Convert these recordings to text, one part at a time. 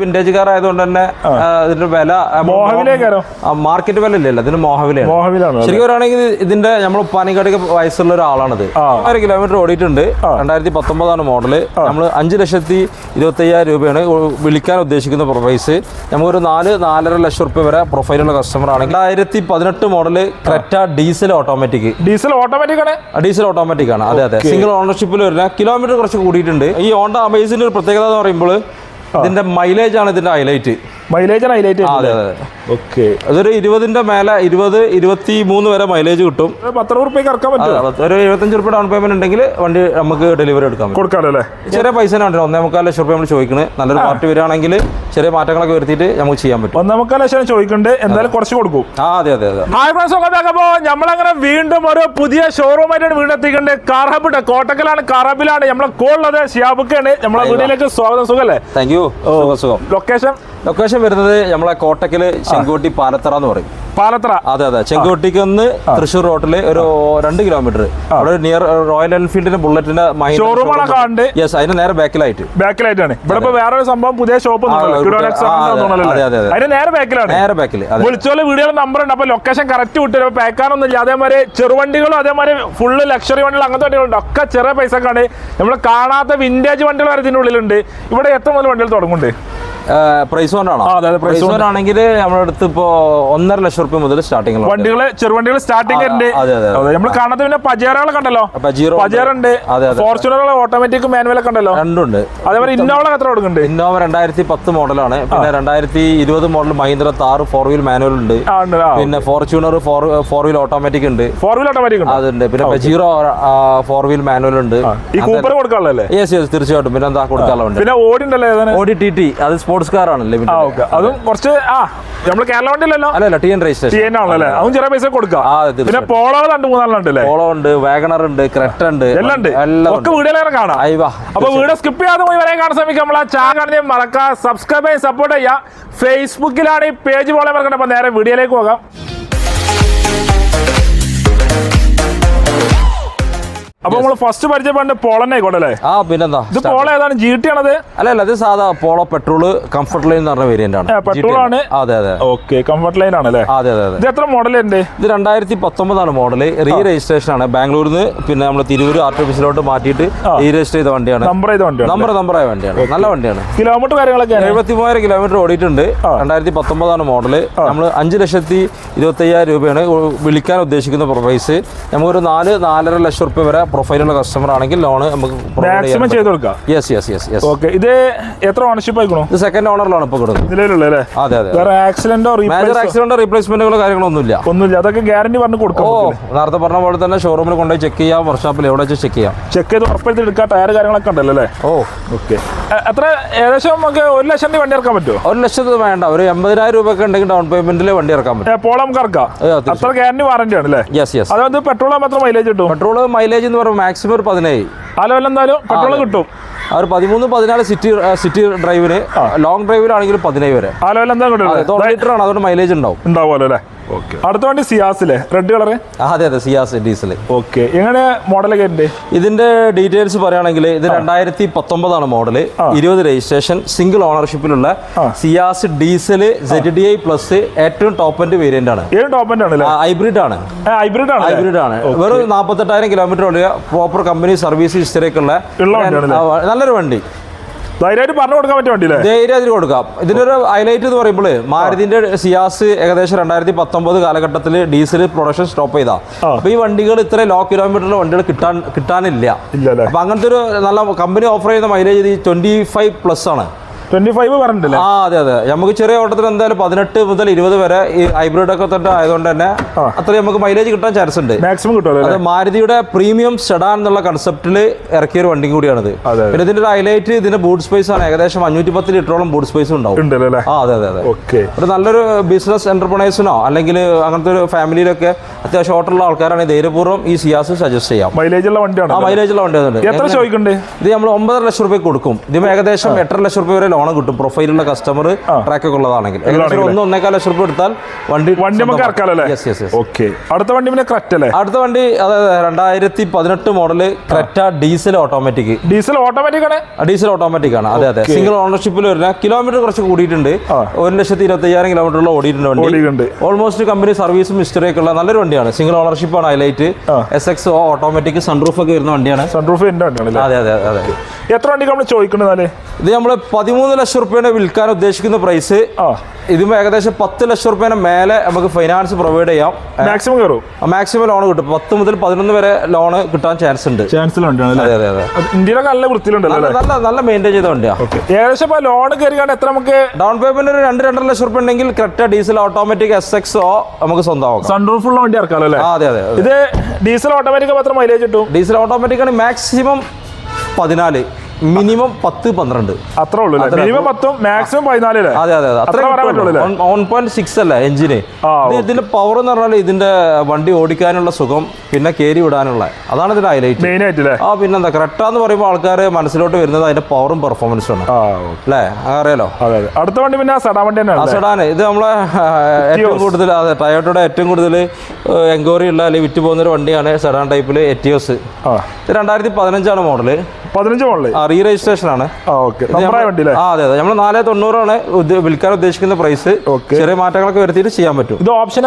Vintage car ആയതുകൊണ്ട് തന്നെ ഇതിന്റെ വില? മാർക്കറ്റ് വില ഇല്ലല്ലോ ഇതിന് മോഹവിലയാണ്. മോഹവിലാണ് ശരിക്കും പറയുകയാണെങ്കിൽ ഇതിന്റെ നമ്മൾ പാനിക്കാട്ടൊക്കെ വയസ്സുള്ള ഒരാളാണിത്. ആറ് കിലോമീറ്റർ ഓടിയിട്ടുണ്ട്. രണ്ടായിരത്തി പത്തൊമ്പതാണ് മോഡൽ. നമ്മൾ അഞ്ച് ലക്ഷത്തി ഇരുപത്തി അയ്യായിരം രൂപയാണ് വിളിക്കാൻ ഉദ്ദേശിക്കുന്ന പ്രൈസ് നമുക്കൊരു നാല് നാലര ലക്ഷം റുപ്യ വരെ പ്രൊഫൈലുള്ള കസ്റ്റമർ ആണെങ്കിൽ രണ്ടായിരത്തി പതിനെട്ട് model Creta diesel automatic diesel automatic ആണ്. ഡീസൽ ഓട്ടോമാറ്റിക് ആണ്. അതെ അതെ. സിംഗിൾ ഓണർഷിപ്പിൽ വരുന്ന കിലോമീറ്റർ കുറച്ച് കൂടിയിട്ടുണ്ട്. ഈ ഓണ്ട അമേസിന്റെ ഒരു പ്രത്യേകത എന്ന് പറയുമ്പോൾ ഇതിന്റെ മൈലേജ് ആണ് ഇതിന്റെ ഹൈലൈറ്റ് മൈലേജ് ഹൈലൈറ്റ് അതെ അതെ ഓക്കെ അതൊരു ഇരുപതിന്റെ മേലെ ഇരുപത് ഇരുപത്തി മൂന്ന് വരെ മൈലേജ് കിട്ടും. പത്ത് റുപ്യക്ക് ഇറക്കാൻ പറ്റും ഒരു എഴുപത്തഞ്ച് റുപ്യ ഡൗൺ പേയ്മെന്റ് ഉണ്ടെങ്കിൽ വണ്ടി നമുക്ക് ഡെലിവറി എടുക്കാം കൊടുക്കാലോ ചെറിയ പൈസ ഉണ്ടല്ലോ ഒന്നേ മുക്കാൽ ലക്ഷം റുപ്യ നമ്മൾ ചോദിക്കുന്നത് നല്ലൊരു പാർട്ടി വരികയാണെങ്കിൽ ചെറിയ മാറ്റങ്ങളൊക്കെ വരുത്തിയിട്ട് നമുക്ക് ചെയ്യാൻ പറ്റും. ഒന്നേ മുക്കാൽ ലക്ഷം ചോദിക്കുന്നുണ്ട് എന്തായാലും കുറച്ച് കൊടുക്കും. ആ അതെ അതെ അതെ. ഹായ് ഫ്രണ്ട്സ് നോക്കുമ്പോ നമ്മളങ്ങനെ വീണ്ടും ഒരു പുതിയ ഷോറൂം ആയിട്ടാണ് വീണ്ടും എത്തിക്കുന്നത് കാർഹബിട്ട് കോട്ടക്കലാണ് കാർഹബിലാണ് നമ്മളെ കോളുള്ളത് ഷിയാബുക്കാണ്. നമ്മളെ വീട്ടിലേക്ക് സ്വാഗതം സുഖല്ലേ? താങ്ക് യു സുഖം ലൊക്കേഷൻ ലൊക്കേഷൻ വരുന്നത് നമ്മളെ കോട്ടക്കൽ ചെങ്കോട്ടി പാലത്തറ എന്ന് പറയും. പാലത്തറ? അതെ അതെ. ചെങ്കോട്ടിക്ക് ഒന്ന് തൃശ്ശൂർ റോട്ടിൽ ഒരു രണ്ട് കിലോമീറ്റർ. അവിടെ നിയർ റോയൽ എൻഫീൽഡിന്റെ ബുള്ളറ്റിന്റെ ഷോറൂമാണ് യെസ് അതിന് നേരെ ബാക്കിലായിട്ട് ബാക്കിലായിട്ടാണ് ഇവിടെ ഇപ്പൊ ഒരു സംഭവം പുതിയ ഷോപ്പ്. അതിന്റെ നേരെ ബാക്കിലാണ് നേരെ ബാക്കിൽ വിളിച്ചോലെ വീടുകളുടെ നമ്പർ ഉണ്ട്. അപ്പൊ ലൊക്കേഷൻ കറക്റ്റ് വിട്ടു. പേക്കാനൊന്നും ഇല്ല അതേമാതിരി ചെറുവണ്ടികളും അതേമാതിരി ഫുള്ള് ലക്ഷറി വണ്ടികൾ അങ്ങനത്തെ വണ്ടികളുണ്ട്. ഒക്കെ ചെറിയ പൈസക്കാണ്. നമ്മൾ കാണാത്ത വിന്റേജ് വണ്ടികൾ വരെ ഇതിന്റെ ഉള്ളിലുണ്ട് ഇവിടെ എത്ര മുതൽ വണ്ടികൾ തുടങ്ങുന്നുണ്ട്? പ്രൈസ് കൊണ്ടാണോ ആ, അതെ, അതെ, പ്രൈസ് കൊണ്ടാണെങ്കിൽ നമ്മുടെ അടുത്ത് ഇപ്പോ ഒന്നര ലക്ഷം റുപ്യ മുതൽ സ്റ്റാർട്ടിംഗ് വണ്ടികൾ ചെറുവണ്ടികൾ സ്റ്റാർട്ടിംഗ് ഉണ്ട്. നമ്മൾ കാണാത്ത പിന്നെ പജേറകൾ കണ്ടല്ലോ. പജേർ ഉണ്ട്. ഫോർച്യൂണറുകൾ ഓട്ടോമാറ്റിക് മാനുവൽ ഒക്കെ ഉണ്ടല്ലോ. രണ്ടുണ്ട്. അതേപോലെ ഇന്നോവ എത്ര കൊടുക്കുന്നുണ്ട്? ഇന്നോവ രണ്ടായിരത്തി പത്ത് മോഡലാണ് പിന്നെ രണ്ടായിരത്തി ഇരുപത് model Mahindra Thar four wheel manual ഉണ്ട്. പിന്നെ Fortuner four four wheel automatic ഉണ്ട്. ഫോർ വീൽ ഓട്ടോമാറ്റിക് ഉണ്ട്? അതുണ്ട്. പിന്നെ പജീറോ ഫോർ വീൽ മാനുവൽ ഉണ്ട്. ഈ കൂപ്പർ കൊടുക്കാനുള്ളല്ലേ യെസ് യെസ് തീർച്ചയായിട്ടും. പിന്നെ എന്താ കൊടുക്കാനുള്ളത് പിന്നെ ഓടി ഉണ്ടല്ലോ ഓടി ടി ടി അത് സ്പോർട്സ് ആ ലിമിറ്റഡ് ഓക്കെ അതും കുറച്ച് ആ നമ്മൾ കേരള വണ്ടിയിലല്ലോ? അല്ലല്ല T N registration T N ആണല്ലേ അതും ചെറിയ പൈസ കൊടുക്കാം ആ പിന്നെ പോളോ രണ്ട് അല്ലേ പോളോ ഉണ്ട് വാഗണർ ഉണ്ട് ക്രെറ്റ ഉണ്ട് എല്ലാം ഉണ്ട്. ഒക്കെ വീഡിയോയിലേറെ കാണാം. അപ്പൊ വീഡിയോ സ്കിപ്പ് ചെയ്യാതെ പോയി വരെ കാണാൻ ശ്രമിക്കാം നമ്മളെ ചാനൽ മറക്കാം സബ്സ്ക്രൈബ് ചെയ്യാൻ സപ്പോർട്ട് ചെയ്യാം. ഫേസ്ബുക്കിലാണ് ഈ പേജ് പോലെ മറക്കണം അപ്പൊ നേരെ വീഡിയോയിലേക്ക് പോകാം. അപ്പൊ നമ്മൾ ഫസ്റ്റ് പരിചയപ്പെടേണ്ട പോളന്നെ കൊണ്ടല്ലേ? ആ പിന്നെന്താ? ഇത് പോള ഏതാണ്? ജി ടി ആണത്? അല്ല അല്ല ഇത് സാധാ പോളോ പെട്രോൾ കംഫർട്ട് ലൈൻ എന്ന് പറഞ്ഞ വേരിയന്റ് ആണ്. പെട്രോൾ ആണ്. അതെ അതെ. ഓക്കെ കംഫർട്ട് ലൈൻ ആണ് അല്ലേ അതെ അതെ ഇത് എത്ര മോഡൽ ഉണ്ട്? ഇത് രണ്ടായിരത്തി പത്തൊമ്പതാണ് മോഡൽ റീ രജിസ്ട്രേഷൻ ആണ് ബാംഗ്ലൂരിൽ നിന്ന് പിന്നെ നമ്മൾ തിരൂർ ആർ ടി ഓഫീസിലോട്ട് മാറ്റിയിട്ട് റീ രജിസ്റ്റർ ചെയ്ത വണ്ടിയാണ്. നമ്പർ ചെയ്ത വണ്ടിയാണ് നമ്പർ നമ്പറായ വണ്ടിയാണ്. നല്ല വണ്ടിയാണ്. കിലോമീറ്റർ കാര്യങ്ങളൊക്കെ എഴുപത്തി മൂവായിരം കിലോമീറ്റർ ഓടിയിട്ടുണ്ട് രണ്ടായിരത്തി പത്തൊമ്പതാണ് മോഡൽ നമ്മൾ അഞ്ച് ലക്ഷത്തി ഇരുപത്തി അയ്യായിരം രൂപയാണ് വിളിക്കാൻ ഉദ്ദേശിക്കുന്ന പ്രൈസ് നമുക്കൊരു നാല് നാലര ലക്ഷം റുപ്യ വരെ പ്രൊഫൈലുള്ള കസ്റ്റമർ ആണെങ്കിൽ ലോൺ നമുക്ക് ചെയ്ത് കൊടുക്കാം? Yes yes yes yes okay ഇത് എത്ര ഓണർഷിപ്പ് ആയിക്കണോ? ഇത് സെക്കൻഡ് ഓണറിലാണ് ഇപ്പോൾ കൊടുക്കുന്നത് നിലവിലുള്ള അതെ അതെ വേറെ ആക്സിഡന്റോ മേജർ ആക്സിഡന്റോ റീപ്ലേസ്മെന്റുകളോ കാര്യങ്ങളൊന്നുമില്ല. ഒന്നുമില്ല. അതൊക്കെ ഗ്യാരണ്ടി പറഞ്ഞു ഓ കൊടുക്കാം നേരത്തെ പറഞ്ഞ പോലെ തന്നെ ഷോറൂമിൽ കൊണ്ടുപോയി ചെക്ക് ചെയ്യാം വർക്ക്ഷോപ്പിൽ എവിടെ വെച്ച് ചെക്ക് ചെയ്യാം. ചെക്ക് ചെയ്ത് ഉറപ്പെടുത്തി എടുക്കാം ടയർ കാര്യങ്ങളൊക്കെ ഉണ്ടല്ലോ അല്ലേ? ഓ. ഓക്കെ എത്ര ഏകദേശം നമുക്ക് ഒരു ലക്ഷം രൂപ വണ്ടി ഇറക്കാൻ പറ്റുമോ ഒരു ലക്ഷത്തിന് വേണ്ട. ഒരു എൺപതിനായിരം ഒക്കെ ഉണ്ടെങ്കിൽ ഡൗൺ പേയ്മെന്റിൽ വണ്ടി ഇറക്കാൻ പറ്റും. പോള നമുക്ക് ഇറക്കാം അത്ര ഗ്യാരണ്ടി വാറന്റി ആണ് അല്ലേ യെസ് യെസ് അതായത് പെട്രോൾ മാത്രം മൈലേജ് കിട്ടും. പെട്രോൾ മൈലേജ് എന്ന് പറയുമ്പോൾ മാക്സിമം ഒരു പതിനേഴ്. ആ ലെവൽ എന്തായാലും പെട്രോൾ കിട്ടും. ഒരു പതിമൂന്ന് പതിനാല് സിറ്റി സിറ്റി ഡ്രൈവിന് ലോങ് ഡ്രൈവിലാണെങ്കിൽ പതിനേഴ് വരെ. ആ ലെവൽ എന്താ ലിറ്റർ ആണ് അതുകൊണ്ട് മൈലേജ് ഉണ്ടാവും. ഉണ്ടാവുമല്ലോ അല്ലേ? അടുത്ത വണ്ടി സിയാസിലെ. Red colour? ആ, അതെ അതെ സിയാസ് ഡീസൽ ഓക്കെ എങ്ങനെ മോഡലൊക്കെ ഉണ്ട്? ഇതിന്റെ ഡീറ്റെയിൽസ് പറയുകയാണെങ്കിൽ ഇത് രണ്ടായിരത്തി പത്തൊമ്പതാണ് മോഡൽ ഇരുപത് registration single ഓണർഷിപ്പിലുള്ള Ciaz diesel Z D I plus ഏറ്റവും ടോപ്പ് എൻഡ് വേരിയന്റ് ആണ്. ടോപ്പ് എൻഡ് ആണ് ഹൈബ്രിഡ് ആണ്. ഹൈബ്രിഡ് ആണ് ഹൈബ്രിഡ് ആണ്. വെറും നാൽപ്പത്തെട്ടായിരം കിലോമീറ്റർ ഓടിയ പ്രോപ്പർ കമ്പനി സർവീസ് ഹിസ്റ്ററി ഒക്കെ ഉള്ള നല്ലൊരു വണ്ടി. ധൈര്യമായിട്ട് പറഞ്ഞു കൊടുക്കാൻ പറ്റിയ വണ്ടിയില്ലേ? കൊടുക്കാം. ഇതിന്റെ ഒരു ഹൈലൈറ്റ് എന്ന് പറയുമ്പോൾ മാരുതിന്റെ സിയാസ് ഏകദേശം രണ്ടായിരത്തി പത്തൊമ്പത് കാലഘട്ടത്തിൽ ഡീസൽ പ്രൊഡക്ഷൻ സ്റ്റോപ്പ് ചെയ്താ. അപ്പൊ ഈ വണ്ടികൾ ഇത്ര ലോ കിലോമീറ്ററിലെ വണ്ടികൾ കിട്ടാൻ കിട്ടാനില്ല. അപ്പൊ അങ്ങനത്തെ ഒരു നല്ല കമ്പനി ഓഫർ ചെയ്യുന്ന മൈലേജ് ട്വന്റി ഫൈവ് പ്ലസ് ആണ്. ട്വന്റി ഫൈവ് പറഞ്ഞിട്ടില്ലേ? ആ അതെ അതെ. നമുക്ക് ചെറിയ ഓട്ടത്തിൽ എന്തായാലും പതിനെട്ട് മുതൽ ഇരുപത് വരെ ഈ ഹൈബ്രിഡ് ഒക്കെ തന്നെ ആയതുകൊണ്ട് തന്നെ. അത്രയും നമുക്ക് മൈലേജ് കിട്ടാൻ ചാൻസ് ഉണ്ട്. മാക്സിമം കിട്ടുമല്ലോ അത് മാരുതിയുടെ പ്രീമിയം സെഡാൻ എന്നുള്ള കൺസെപ്റ്റിൽ ഇറക്കിയ ഒരു വണ്ടി കൂടിയാണിത്. പിന്നെ ഇതിന്റെ ഒരു ഹൈലൈറ്റ് ഇതിന്റെ ബൂട്ട് സ്പേസ് ആണ്. ഏകദേശം അഞ്ഞൂറ്റി പത്ത് ലിറ്ററോളം ബൂട്ട് സ്പേസ് ഉണ്ടാവും. ആ അതെ അതെ അതെ. ഓക്കെ ഒരു നല്ലൊരു ബിസിനസ് എന്റർപ്രണേഴ്സിനോ അല്ലെങ്കിൽ അങ്ങനത്തെ ഒരു ഫാമിലിയിലൊക്കെ അത്യാവശ്യം ഷോർട്ടുള്ള ആൾക്കാരാണ് ധൈര്യപൂർവം ഈ സിയാസ് സജസ്റ്റ് ചെയ്യാം. മൈലേജ് ഉള്ള വണ്ടിയാണ് ആ മൈലേജ് ഉള്ള വണ്ടിയാണ് എത്ര ചോദിക്കുന്നുണ്ട്? ഇത് നമ്മൾ ഒമ്പതര ലക്ഷം രൂപയ്ക്ക് കൊടുക്കും. ഇതിന് ഏകദേശം എട്ടര ലക്ഷം രൂപ വരെ ലോൺ കിട്ടും. പ്രൊഫൈലുള്ള കസ്റ്റമർ ട്രാക്ക് ഒക്കെ ഉള്ളതാണെങ്കിൽ. ഒന്ന് ഒന്നേക്കാൽ ലക്ഷം റുപ്യ എടുത്താൽ വണ്ടി വണ്ടി നമുക്ക് യെസ് യെസ് ഓക്കെ അടുത്ത വണ്ടി പിന്നെ ക്രെറ്റ അല്ലേ? അടുത്ത വണ്ടി അതായത് രണ്ടായിരത്തി പതിനെട്ട് model Creta diesel automatic diesel automatic ആണ്? ഡീസൽ ഓട്ടോമാറ്റിക് ആണ്. അതെ അതെ. സിംഗിൾ ഓണർഷിപ്പിൽ വരുന്ന കിലോമീറ്റർ കുറച്ച് കൂടിയിട്ടുണ്ട്. ഒരു ലക്ഷത്തി ഇരുപത്തി അയ്യായിരം കിലോമീറ്ററിൽ ഓടിയിട്ടുണ്ട് വണ്ടി. ഓൾമോസ്റ്റ് കമ്പനി സർവീസും ഹിസ്റ്ററി ഒക്കെ ഉള്ള നല്ലൊരു വണ്ടിയാണ്. സിംഗിൾ ഓണർഷിപ്പ് ആണ് highlight. S X automatic sunroof ഒക്കെ വരുന്ന വണ്ടിയാണ്. സൺറൂഫ് അതെ അതെ അതെ എത്ര വണ്ടി നമ്മൾ ചോദിക്കുന്നത് ഇത് നമ്മൾ പതിമൂന്ന് ലക്ഷം റുപ്യേനെ വിൽക്കാൻ ഉദ്ദേശിക്കുന്ന പ്രൈസ് ആ. ഇതും ഏകദേശം പത്ത് ലക്ഷം റുപ്യേനെ മേലെ നമുക്ക് ഫൈനാൻസ് പ്രൊവൈഡ് ചെയ്യാം. മാക്സിമം കയറും. മാക്സിമം ലോൺ കിട്ടും. പത്ത് മുതൽ പതിനൊന്ന് വരെ ലോൺ കിട്ടാൻ ചാൻസ് ഉണ്ട്. ചാൻസ് ഉണ്ട് അതെ അതെ അതെ. ഇന്ത്യയിലൊക്കെ നല്ല വൃത്തിയിലുണ്ടല്ലോ നല്ല നല്ല മെയിന്റെയിൻ ചെയ്ത വണ്ടിയാണ് ഏകദേശം ലോൺ കയറിക്കാണ്ട് എത്ര നമുക്ക് ഡൗൺ പേയ്മെന്റ് ഒരു രണ്ട് രണ്ടര ലക്ഷം റുപ്യ ഉണ്ടെങ്കിൽ Creta diesel automatic S X O നമുക്ക് സ്വന്തമാക്കാം. സൺറൂഫ് ഉള്ള വണ്ടി ഇറക്കാലോ അല്ലേ? അതെ അതെ. ഇത് ഡീസൽ ഓട്ടോമാറ്റിക് മാത്രം മൈലേജ് കിട്ടും? ഡീസൽ ഓട്ടോമാറ്റിക് ആണ് മാക്സിമം പതിനാല്. മിനിമം പത്ത് പന്ത്രണ്ട്. അത്രേ ഉള്ളൂ. മിനിമം പത്തും മാക്സിമം പതിനാല് അല്ലേ? അതെ അതെ അതെ? വൺ പോയിന്റ് സിക്സ് അല്ല? എഞ്ചിന് ഇതിന്റെ പവർ എന്ന് പറഞ്ഞാൽ ഇതിന്റെ വണ്ടി ഓടിക്കാനുള്ള സുഖം പിന്നെ കയറി വിടാനുള്ള. അതാണ് ഇതിന്റെ ഹൈലൈറ്റ് മെയിൻ ആയിട്ട് ആ പിന്നെന്താ ക്രെറ്റ എന്ന് പറയുമ്പോൾ ആൾക്കാർ മനസ്സിലോട്ട് വരുന്നത് അതിന്റെ പവറും പെർഫോമൻസും ആണ്. അല്ലേ? അറിയാലോ അടുത്ത വണ്ടി പിന്നെ സഡാ വണ്ടി തന്നെയാണ് സെഡാൻ ഇത് നമ്മളെ ഏറ്റവും കൂടുതൽ അതെ ടയോട്ടയുടെ ഏറ്റവും കൂടുതൽ എൻക്വയറി ഉള്ള അല്ലെങ്കിൽ വിറ്റ് പോകുന്ന ഒരു വണ്ടിയാണ് സഡാൻ ടൈപ്പിൽ എറ്റിയോസ് ഇത് രണ്ടായിരത്തി പതിനഞ്ചാണ് മോഡൽ പതിനഞ്ച് ആ റീ രജിസ്ട്രേഷൻ ആണ് അതെ അതെ. നമ്മൾ നാല് തൊണ്ണൂറാണ് വിൽക്കാൻ ഉദ്ദേശിക്കുന്ന പ്രൈസ്. ചെറിയ മാറ്റങ്ങളൊക്കെ വരുത്തിയിട്ട് ചെയ്യാൻ പറ്റും. ഇത് ഓപ്ഷൻ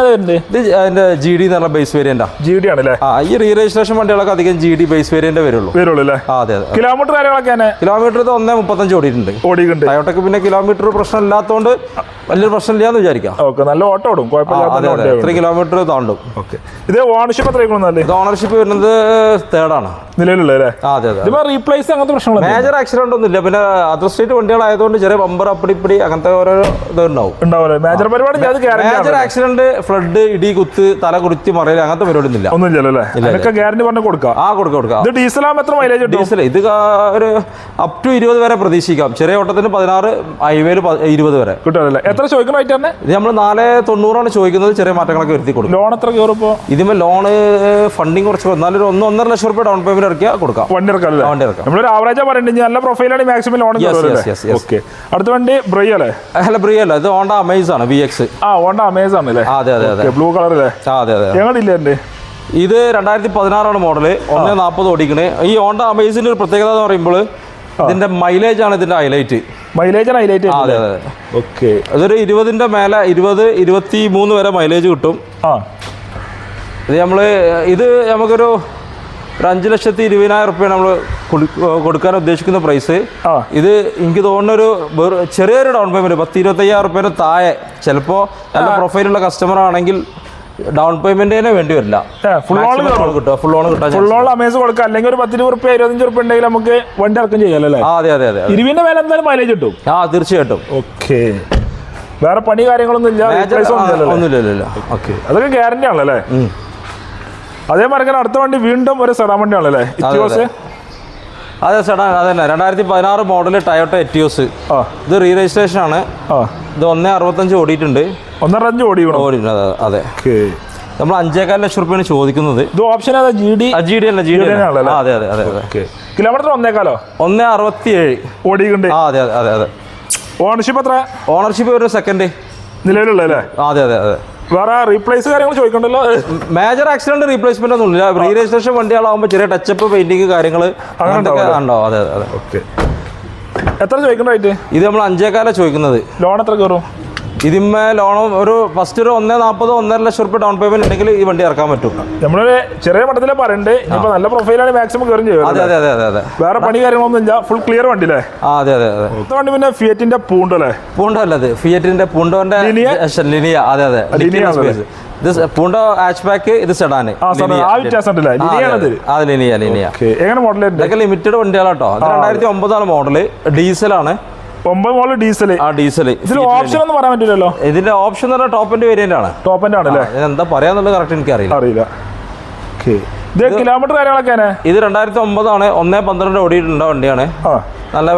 ഇത് അതിന്റെ ജി ഡി എന്നുള്ള ബേസ് വേരിയന്റാ ജി ഡി ആണല്ലേ? ആ ഈ റീ രജിസ്ട്രേഷൻ വണ്ടികളൊക്കെ അധികം ജി ഡി ബേസ് വേരിയന്റ് വരുള്ളൂ. വരുള്ളൂ അല്ലേ? അതെ അതെ. കിലോമീറ്റർ കാര്യങ്ങളൊക്കെ കിലോമീറ്റർ ഇത് ഒന്നേ മുപ്പത്തഞ്ച് ഓടിയിട്ടുണ്ട്. ഓടിയിട്ടുണ്ട്. ടയോട്ടക്ക് പിന്നെ കിലോമീറ്റർ പ്രശ്നം ഇല്ലാത്തതുകൊണ്ട് വലിയൊരു പ്രശ്നം ഇല്ലാന്ന് വിചാരിക്കാം. ഓക്കെ നല്ല ഓട്ടോ ഓടും. കുഴപ്പമില്ല എത്ര കിലോമീറ്റർ താണ്ടും. ഓക്കെ. ഇത് ഓണർഷിപ്പ് എത്ര ഇത് ഓണർഷിപ്പ് വരുന്നത് തേർഡാണ് നിലവിലുള്ള അതെ അതെ റീപ്ലേസ് അങ്ങനത്തെ പ്രശ്നങ്ങൾ മേജർ ആക്സിഡന്റ് ഒന്നും ഇല്ല പിന്നെ അതർ സ്റ്റേറ്റ് വണ്ടികളായതുകൊണ്ട് ചെറിയ ബമ്പർ അപ്പടി ഇപ്പടി അങ്ങനത്തെ ഓരോ ഇത് ഉണ്ടാവും ഉണ്ടാവില്ലേ മേജർ പരിപാടി മേജർ ആക്സിഡന്റ് ഫ്ലഡ് ഇടി കുത്ത് തല കുറിച്ച് മറയിൽ അങ്ങനത്തെ പരിപാടി ഒന്നുമില്ല ഒന്നും ഇല്ലല്ലോ അല്ലേ അതിനൊക്കെ ഗ്യാരണ്ടി പറഞ്ഞ് കൊടുക്കാം. ആ കൊടുക്കാം കൊടുക്കാം. ഇത് ഡീസൽ ആകുമ്പോൾ എത്ര മൈലേജ് ഡീസൽ ഇത് ഒരു അപ് ടു ഇരുപത് വരെ പ്രതീക്ഷിക്കാം. ചെറിയ ഓട്ടത്തിന് പതിനാറ് ഹൈവേയിൽ ഇരുപത് വരെ. കിട്ടാറില്ല എത്ര ചോദിക്കണം തന്നെ ഇത് നമ്മൾ നാല് തൊണ്ണൂറാണ് ചോദിക്കുന്നത്. ചെറിയ മാറ്റങ്ങളൊക്കെ വരുത്തി കൊടുക്കും. ലോൺ എത്ര കയറും ഇപ്പോൾ ഇതിന്മേൽ ലോണ് ഫണ്ടിങ് കുറച്ച് വന്നാലും ഒരു ഒന്ന് ഒന്നര ലക്ഷം രൂപ ഡൗൺ പേയ്മെന്റ് ഇറക്കിയാൽ കൊടുക്കാം. വണ്ടി ഇറക്കാം വണ്ടി ഇറക്കാം. നമ്മളൊരു ആവറേജാ പറയുന്നുണ്ട് നല്ല പ്രൊഫൈലാണ് മാക്സിമം ലോൺ. ഓക്കെ അടുത്ത വണ്ടി ബ്രിയോ അല്ലേ? അല്ല ബ്രിയ അല്ല ഇത് ഹോണ്ട അമേസ് ആണ് വി എക്സ് ആ ഓണ്ട അമേസ് ആണ് അല്ലേ? അതെ അതെ അതെ. ബ്ലൂ കളർ അല്ലേ? അതെ അതെ ഞങ്ങളില്ല എന്റെ? ഇത് രണ്ടായിരത്തി പതിനാറാണ് മോഡൽ ഒന്ന് നാൽപ്പത് ഓടിക്കണേ. ഈ ഹോണ്ട അമേസിന്റെ ഒരു പ്രത്യേകത എന്ന് പറയുമ്പോൾ ഇതിന്റെ മൈലേജ് ആണ് ഇതിന്റെ ഹൈലൈറ്റ് മൈലേജ് ഹൈലൈറ്റ് അതെ അതെ ഓക്കെ അതൊരു ഇരുപതിന്റെ മേലെ ഇരുപത് ഇരുപത്തി മൂന്ന് വരെ മൈലേജ് കിട്ടും. ആ. ഇത് നമ്മൾ ഇത് നമുക്കൊരു ഒരു അഞ്ച് ലക്ഷത്തി ഇരുപതിനായിരം റുപ്യാണ് നമ്മൾ കൊടുക്കാൻ ഉദ്ദേശിക്കുന്ന പ്രൈസ് ഇത് എനിക്ക് തോന്നുന്ന ഒരു ചെറിയൊരു ഡൗൺ പേയ്മെന്റ് പത്ത് ഇരുപത്തയ്യായിരം റുപ്യ താഴെ. ചിലപ്പോ നല്ല പ്രൊഫൈലുള്ള കസ്റ്റമർ ആണെങ്കിൽ ഡൗൺ പേയ്മെന്റ് തന്നെ വേണ്ടി വരില്ല. Full full loan Maximum loan കിട്ടും. ഫുൾ ലോൺ കിട്ടാൻ ഫുൾ ലോൺ അമേസ് കൊടുക്കാം. അല്ലെങ്കിൽ ഒരു പത്ത് രൂപ ഇരുപത്തഞ്ച് റുപ്യ ഉണ്ടെങ്കിൽ നമുക്ക് വണ്ടി ഇറക്കം ചെയ്യാലോ അല്ലേ? അതെ അതെ അതെ. ഇരുവിന്റെ മേലെ എന്തായാലും മൈലേജ് കിട്ടും. ആ തീർച്ചയായിട്ടും. ഓക്കെ. വേറെ പണി കാര്യങ്ങളൊന്നും ഇല്ല. ഒന്നുമില്ല ഓക്കെ. അതൊക്കെ ഗ്യാരണ്ടി ആണല്ലോ അല്ലേ. അതേമാതിരി തന്നെ അടുത്ത വണ്ടി വീണ്ടും ഒരു സെഡാൻ വണ്ടിയാണല്ലേ? ഇറ്റിയോസ് അതെ. സെഡാൻ അതന്നെ. രണ്ടായിരത്തി പതിനാറ് മോഡൽ ടയോട്ട എറ്റിയോസ് ഇത് റീ രജിസ്ട്രേഷൻ ആണ് ഇത് ഒന്നേ അറുപത്തഞ്ച് ഓടിയിട്ടുണ്ട്. ഒന്നര അഞ്ച് ഓടി ഓടിയിട്ടുണ്ട് അതെ, അതെ നമ്മൾ അഞ്ചേകാൽ ലക്ഷം റുപ്യാണ് ചോദിക്കുന്നത്. ഇത് ഓപ്ഷൻ ഏതാ? ജി ഡി ജി ഡി അല്ല ജി ഡി? അതെ അതെ അതെ അതെ. കിലോമീറ്റർ ഒന്നേക്കാലോ ഒന്നേ അറുപത്തിയേഴ്. ഓടിയിട്ടുണ്ട്. ആ അതെ അതെ അതെ അതെ. ഓണർഷിപ്പ് എത്ര? ഓണർഷിപ്പ് ഒരു സെക്കൻഡ് നിലവിലുള്ള അല്ലേ അതെ അതെ അതെ. വേറെ റീപ്ലേസ് കാര്യങ്ങൾ ചോദിക്കണ്ടല്ലോ? മേജർ ആക്സിഡന്റ് റീപ്ലേസ്മെന്റ് ഒന്നും ഇല്ല. റീ രജിസ്ട്രേഷൻ വണ്ടികളാകുമ്പോൾ ചെറിയ ടച്ചപ്പ് പെയിന്റിങ് കാര്യങ്ങൾ അങ്ങനത്തെ അതെ അതെ അതെ. ഓക്കെ എത്ര ചോദിക്കണ്ടായിട്ട് ഇത് നമ്മൾ അഞ്ചേക്കാല ചോദിക്കുന്നത്. ലോൺ എത്ര കയറും? ഇതിന്മേ ലോൺ ഒരു ഫസ്റ്റ് ഒരു ഒന്നേ നാൽപ്പത് ഒന്നര ലക്ഷം റുപ്യ ഡൗൺ പേയ്മെന്റ് ഉണ്ടെങ്കിൽ ഈ വണ്ടി ഇറക്കാൻ പറ്റും. നമ്മളൊരു ചെറിയ മട്ടത്തിലെ പറയണ്ട്. ഇപ്പൊ നല്ല പ്രൊഫൈലാണ് മാക്സിമം കയറും ചെയ്യും അതെ അതെ അതെ അതെ വേറെ പണി കാര്യങ്ങളൊന്നും ഇല്ല. ഫുൾ ക്ലിയർ വണ്ടി അല്ലേ? അതെ അതെ അതെ. വണ്ടി പിന്നെ ഫിയറ്റിന്റെ പൂണ്ടോ അല്ലേ? പൂണ്ടോ അല്ലത് ഫിയറ്റിന്റെ പൂണ്ടോന്റെ ലിനിയ? അതെ അതെ. ലിനിയ ഇത് പൂണ്ടോ ഹാച്ച് ബാക്ക് ഇത് സെഡാന്? അത് ലിനിയ ലിനിയ എങ്ങനെ മോഡൽ ഇതൊക്കെ ലിമിറ്റഡ് വണ്ടികളാട്ടോ. അത്. രണ്ടായിരത്തി ഒമ്പതാണ് മോഡൽ ഡീസലാണ് ഒമ്പത് മോഡൽ ഡീസൽ ആ ഡീസൽ ഇതിൽ ഓപ്ഷൻ ഒന്നും പറയാൻ പറ്റില്ലല്ലോ ഇതിന്റെ ഓപ്ഷൻ എന്ന് പറഞ്ഞാൽ ടോപ്പിന്റെ വേരിയന്റ് ആണ്. ടോപ്പ് എന്റെ ആണല്ലേ? എന്താ പറയാന്നുള്ളത് കറക്റ്റ് എനിക്ക് അറിയില്ല. ഓക്കെ ഇത് കിലോമീറ്റർ കാര്യങ്ങളൊക്കെ ഇത് രണ്ടായിരത്തി ഒമ്പതാണ് ഒന്നേ പന്ത്രണ്ട് ഓടിയിട്ടുള്ള വണ്ടിയാണ്. നല്ല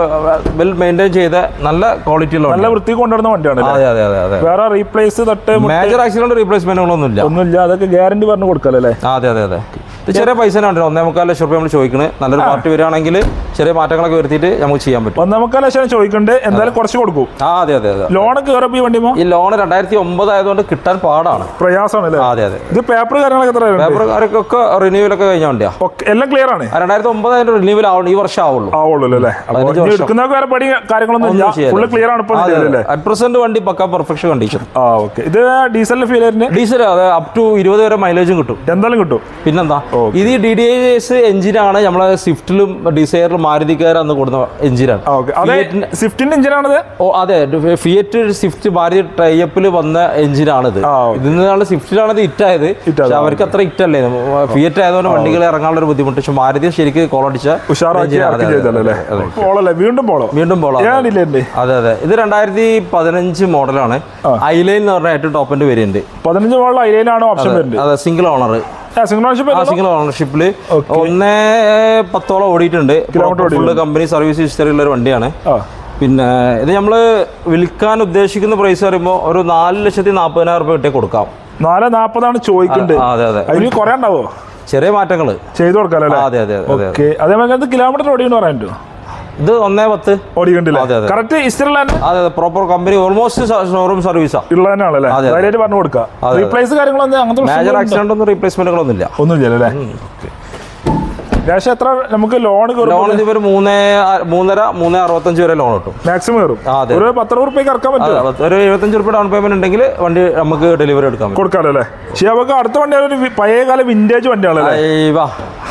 വെൽ മെയിന്റെയിൻ ചെയ്ത നല്ല ക്വാളിറ്റി ഉള്ള നല്ല വൃത്തി കൊണ്ടുവരുന്ന വണ്ടിയാണ് അതെ അതെ അതെ അതെ. വേറെ റീപ്ലേസ് തട്ട് മേജർ ആക്സിഡന്റ് റീപ്ലേസ്മെന്റുകളൊന്നും ഇല്ല ഒന്നുമില്ല. അതൊക്കെ ഗ്യാരണ്ടി പറഞ്ഞു കൊടുക്കല്ലോ അല്ലേ അതെ അതെ അതെ. ഇത് ചെറിയ പൈസ ഉണ്ട് ഒന്നേ മുക്കാൽ ലക്ഷം റുപ്യ നമ്മൾ ചോദിക്കുന്നത് നല്ലൊരു പാർട്ടി വരികയാണെങ്കിൽ ചെറിയ മാറ്റങ്ങളൊക്കെ വരുത്തിയിട്ട് നമുക്ക് ചെയ്യാൻ പറ്റും. ഒന്നേമുക്കാൽ ലക്ഷം ചോദിക്കുന്നുണ്ട് എന്തായാലും കുറച്ച് കൊടുക്കും. ആ അതെ അതെ അതെ. ലോൺ കയറപ്പോ ഈ വണ്ടിമോ ഈ ലോൺ രണ്ടായിരത്തി ഒമ്പത് ആയതുകൊണ്ട് കിട്ടാൻ പാടാണ്. പ്രയാസമാണ് അതെ അതെ. ഇത് പേപ്പർ കാര്യങ്ങളൊക്കെ എത്ര കാര്യങ്ങളൊക്കെ റിന്യൂവലൊക്കെ കഴിഞ്ഞ വണ്ടിയാ. എല്ലാം ക്ലിയർ ആണ്. രണ്ടായിരത്തി ഒമ്പത് അതിന്റെ റിന്യൂവൽ ആവുള്ളൂ ഈ വർഷം ആവുള്ളൂ. ആവുള്ളൂ അല്ലേ കാര്യങ്ങളൊന്നും ക്ലിയർ ആണ് പ്രസന്റ് വണ്ടി പക്ക പെർഫെക്ഷൻ കണ്ടീഷൻ ആ ഓക്കെ. ഇത് ഡീസലിന്റെ ഫീൽ ഡീസൽ അതെ അപ് ടു ഇരുപത് വരെ മൈലേജും കിട്ടും. എന്തായാലും കിട്ടും. പിന്നെന്താ. ഇത് ഡി ഡി എസ് എഞ്ചിനാണ് നമ്മളെ സ്വിഫ്റ്റിലും ഡിസൈറിലും മാരുതിക്കാർ അന്ന് കൊടുത്ത എഞ്ചിനാണ്. സ്വിഫ്റ്റിന്റെ എഞ്ചിനാണത്? ഓ അതെ. ഫിയറ്റ് സ്വിഫ്റ്റ് മാരുതി ടൈപ്പിൽ വന്ന എഞ്ചിനാണിത്. ആ, okay. ഇതിൽ നിന്നാണ് സ്വിഫ്റ്റിലാണ് ഇത് ഹിറ്റായത്. Hit പക്ഷെ അവർക്ക് അത്ര ഹിറ്റല്ലേ? ഫിയറ്റ് ആയതുകൊണ്ട് വണ്ടികൾ ഇറങ്ങാനുള്ള ഒരു ബുദ്ധിമുട്ട്. പക്ഷെ മാരുതി ശരിക്കും കോളടിച്ച. വീണ്ടും വീണ്ടും അതെ. അതെ ഇത് രണ്ടായിരത്തി പതിനഞ്ച് മോഡലാണ്. ഐലൈൻ എന്ന് പറഞ്ഞ ഏറ്റവും ടോപ്പിന്റെ വേരിയന്റ് പതിനഞ്ച് മോഡൽ ഐലൈൻ ആണ് ഓപ്ഷൻ അതെ സിംഗിൾ ഓണർ സിംഗിൾ ഓണർഷിപ്പിൽ ഒന്ന് പത്തോളം ഓടിയിട്ടുണ്ട്. ഫുള്ള് കമ്പനി സർവീസ് ഹിസ്റ്ററി ഉള്ള ഒരു വണ്ടിയാണ്. പിന്നെ ഇത് നമ്മൾ വിൽക്കാൻ ഉദ്ദേശിക്കുന്ന പ്രൈസ് പറയുമ്പോൾ ഒരു നാല് ലക്ഷത്തി നാൽപ്പതിനായിരം രൂപ കിട്ടേ കൊടുക്കാം. നാല് നാപ്പതാണ് ചോദിക്കുന്നത് അതെ അതെ അതിൽ കുറേ ഉണ്ടാവോ? ചെറിയ മാറ്റങ്ങൾ ചെയ്തു കൊടുക്കാം അതെ അതെ അതെ അതേപോലെ കിലോമീറ്റർ ഓടിയെന്ന് പറയാൻ പറ്റുമോ? ഇത് ഒന്നേ പത്ത്. ഓടിക്കണ്ടില്ല അതെ, അതെ. കറക്റ്റ് ഇസ്റ്ററിൽ അതെ അതെ പ്രോപ്പർ കമ്പനി ഓൾമോസ്റ്റ് ഷോറൂം സർവീസാ ഉള്ള തന്നെയാണല്ലേ അതെ, അതെ. ധൈര്യമായിട്ട് പറഞ്ഞു കൊടുക്കാം. റീപ്ലേസ് കാര്യങ്ങളൊന്നും അങ്ങനത്തെ മേജർ ആക്സിഡന്റ് ഒന്നും ഒന്നുമില്ല അല്ലേ എത്ര നമുക്ക് ലോൺ ലോൺ ഒരു മൂന്നേ മൂന്നര മൂന്നേ അറുപത്തഞ്ച് വരെ ലോൺ കിട്ടും. മാക്സിമം കയറും. ഒരു പത്ത് റുപ്യക്ക് ഇറക്കാൻ പറ്റുമോ? അതെ, ഒരു എഴുപത്തഞ്ച് രൂപ ഡൗൺ പേയ്മെന്റ് ഉണ്ടെങ്കിൽ വണ്ടി നമുക്ക് ഡെലിവറി എടുക്കാം പറ്റും. കൊടുക്കാലോ അല്ലേ? അടുത്ത വണ്ടി ഒരു പഴയകാല വിന്റേജ് വണ്ടിയാണല്ലേ.